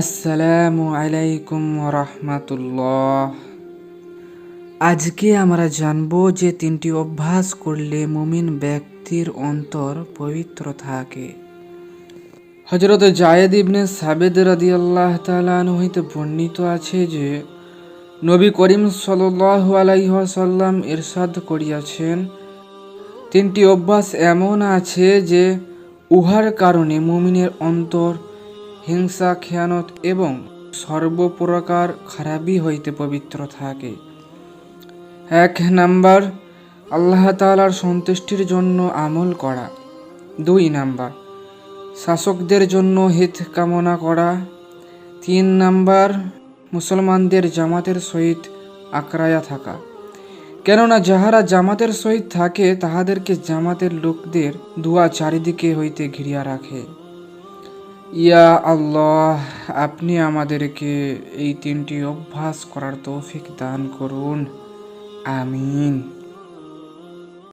আসসালামু আলাইকুম রহমাতুল্লাহ আজকে আমরা জানব যে তিনটি অভ্যাস করলে মুমিন ব্যক্তির অন্তর পবিত্র থাকে। হজরত জায়েদ ইবনে সাবেদ রাদিয়াল্লাহ তাআলা হইতে বর্ণিত আছে যে, নবী করিম সাল্লাল্লাহু আলাইহি ওয়াসাল্লাম ইরশাদ করিয়াছেন, তিনটি অভ্যাস এমন আছে যে, উহার কারণে মুমিনের অন্তর হিংসা, খেয়ানত এবং সর্বপ্রকার খারাপই হইতে পবিত্র থাকে। এক নাম্বার, আল্লাহ তাআলার সন্তুষ্টির জন্য আমল করা। দুই নাম্বার, শাসকদের জন্য হিত কামনা করা। তিন নাম্বার, মুসলমানদের জামাতের সহিত আক্রায়া থাকা। কেননা যাহারা জামাতের সহিত থাকে, তাহাদেরকে জামাতের লোকদের দুয়া চারিদিকে হইতে ঘিরিয়া রাখে। ইয়া আল্লাহ আপনি আমাদেরকে এই তিনটি অভ্যাস করার তৌফিক দান করুন। আমিন।